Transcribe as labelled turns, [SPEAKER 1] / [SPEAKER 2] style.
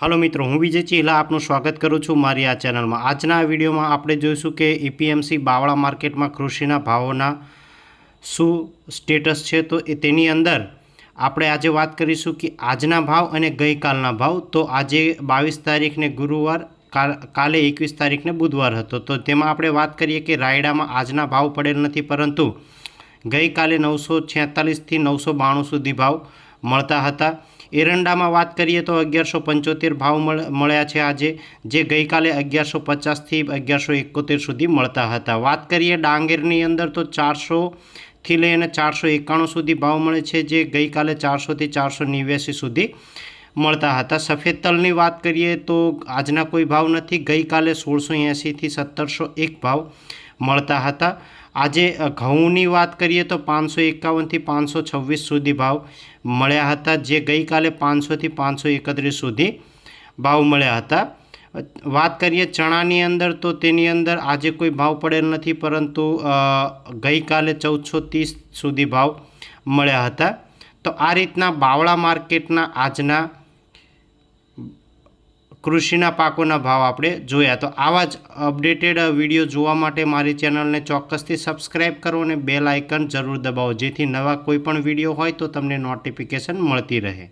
[SPEAKER 1] હાલો મિત્રો, હું વિજય ચીલા આપનું સ્વાગત કરું છું મારી આ ચેનલમાં. આજના વિડીયોમાં આપણે જોઈશું કે એપીએમસી બાવળા માર્કેટમાં કૃષિના ભાવોના શું સ્ટેટસ છે તો એ તેની અંદર આપણે આજે વાત કરીશું કે આજના ભાવ અને ગઈકાલના ભાવ. તો આજે બાવીસ તારીખને ગુરુવાર કાલે એકવીસ તારીખને બુધવાર હતો. તો તેમાં આપણે વાત કરીએ કે રાયડામાં આજના ભાવ પડેલ નથી, પરંતુ ગઈકાલે નવસો છેતાલીસથી નવસો બાણું સુધી ભાવ મળતા હતા. એરંડામાં વાત કરીએ તો અગિયારસો પંચોતેર ભાવ મળ- મળ્યા છે આજે, જે ગઈકાલે અગિયારસો પચાસથી અગિયારસો એકોતેર સુધી મળતા હતા. વાત કરીએ ડાંગેરની અંદર તો ચારસોથી લઈને ચારસો એકાણું સુધી ભાવ મળે છે, જે ગઈકાલે ચારસોથી ચારસો નેવ્યાસી સુધી મળતા હતા. સફેદ તલની વાત કરીએ તો આજના કોઈ ભાવ નથી. ગઈકાલે સોળસો એંશીથી સત્તરસો એક ભાવ મળતા હતા. આજે ઘઉંની વાત કરીએ તો પાંચસો એકાવનથી પાંચસો છવ્વીસ સુધી ભાવ મળ્યા હતા, જે ગઈકાલે પાંચસોથી પાંચસો એકત્રીસ સુધી ભાવ મળ્યા હતા. વાત કરીએ ચણાની અંદર, તો તેની અંદર આજે કોઈ ભાવ પડેલ નથી, પરંતુ ગઈકાલે ચૌદસો ત્રીસ સુધી ભાવ મળ્યા હતા. તો આ રીતના બાવળા માર્કેટના આજના કૃષિના પાકોના ભાવ આપણે જોયા. તો આવા જ અપડેટેડ વીડિયો જોવા માટે મારી ચેનલને ચોક્કસથી સબસ્ક્રાઈબ કરો અને બેલ આઇકન જરૂર દબાવો. જેથી નવા કોઈપણ વીડિયો હોય તો તમને નોટિફિકેશન મળતી રહે.